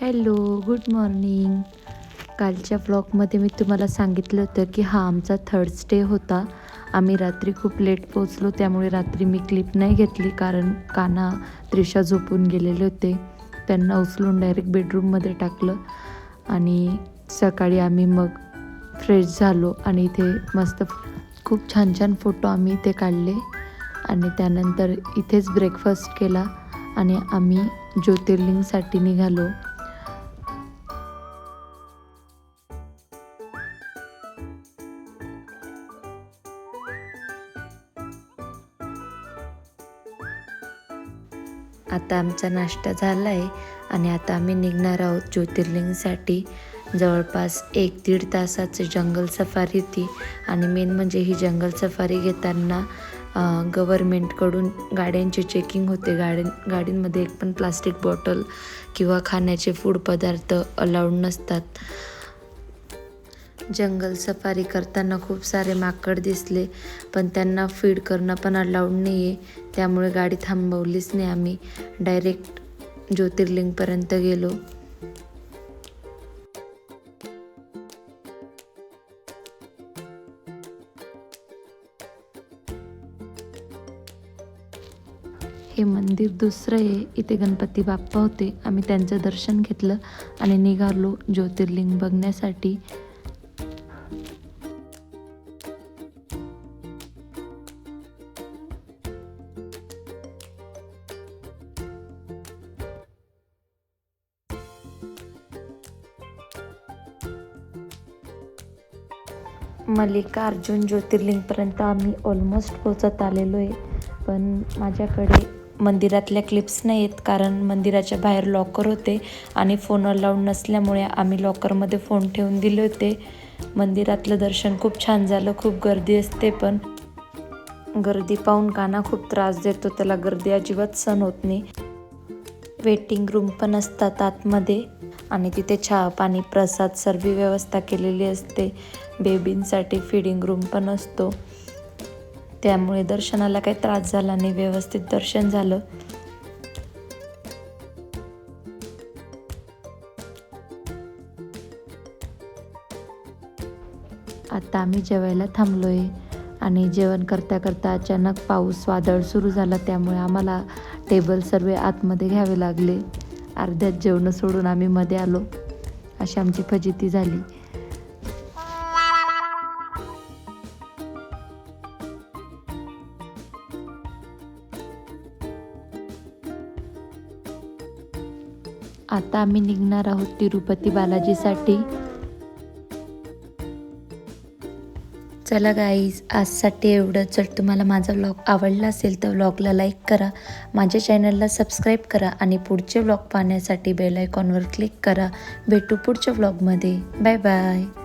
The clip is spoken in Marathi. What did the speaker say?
हॅलो गुड मॉर्निंग कालच्या व्लॉगमध्ये मी तुम्हाला सांगितलं होतं की हा आमचा थर्ड स्टे होता. आम्ही रात्री खूप लेट पोचलो त्यामुळे रात्री मी क्लिप नाही घेतली कारण काना त्रिशा झोपून गेलेले होते. त्यांना उचलून डायरेक्ट बेडरूममध्ये टाकलं आणि सकाळी आम्ही मग फ्रेश झालो आणि इथे मस्त खूप छान छान फोटो आम्ही इथे काढले आणि त्यानंतर इथेच ब्रेकफास्ट केला आणि आम्ही ज्योतिर्लिंगसाठी निघालो. आता आमचा नाश्ता झाला आहे आणि आता आम्ही निघणार आहोत ज्योतिर्लिंगसाठी. जवळपास एक दीड तासाचं जंगल सफारी होती आणि मेन म्हणजे ही जंगल सफारी घेताना गव्हर्मेंटकडून गाड्यांची चेकिंग होते. गाड्यां गाडींमध्ये एक पण प्लास्टिक बॉटल किंवा खाण्याचे फूड पदार्थ अलाउड नसतात. जंगल सफारी करताना खूप सारे माकड दिसले पण त्यांना फीड करणं पण अलाउड नाही आहे त्यामुळे गाडी थांबवलीच नाही आम्ही. डायरेक्ट ज्योतिर्लिंगपर्यंत गेलो. हे मंदिर दुसरं आहे. इथे गणपती बाप्पा होते. आम्ही त्यांचं दर्शन घेतलं आणि निघालो ज्योतिर्लिंग बघण्यासाठी. मल्लिकार्जुन ज्योतिर्लिंगपर्यंत आम्ही ऑलमोस्ट पोचत आलेलो आहे पण माझ्याकडे मंदिरातल्या क्लिप्स नाही आहेत कारण मंदिराच्या बाहेर लॉकर होते आणि फोन अलाउड नसल्यामुळे आम्ही लॉकरमध्ये फोन ठेवून दिले होते. मंदिरातलं दर्शन खूप छान झालं खूप गर्दी असते पण गर्दी पाहून काना खूप त्रास देतो त्याला गर्दी अजिबात सण होत नाही. वेटिंग रूम पण असतात आतमध्ये. आणि तिथे चहा पाणी प्रसाद सर्व व्यवस्था केलेली असते. बेबींसाठी फिडिंग रूम पण असतो. त्यामुळे दर्शनाला काही त्रास झाला नाही. व्यवस्थित दर्शन झालं. आता आम्ही जेवायला थांबलो आहे आणि जेवण करता करता अचानक पाऊस वादळ सुरू झाला. त्यामुळे आम्हाला टेबल सर्व आतमध्ये घ्यावे लागले. अर्ध्यात जेवणं सोडून आम्ही मध्ये आलो. अशी आमची फजिती झाली. आता आम्ही निघणार आहोत तिरुपती बालाजीसाठी. चला गाईज आजसाठी एवढंच. जर तुम्हाला माझा व्लॉग आवडला असेल तर व्लॉगला लाईक करा. माझ्या चॅनलला सबस्क्राईब करा आणि पुढचे व्लॉग पाहण्यासाठी बेल आयकॉनवर क्लिक करा. भेटू पुढच्या व्लॉगमध्ये बाय बाय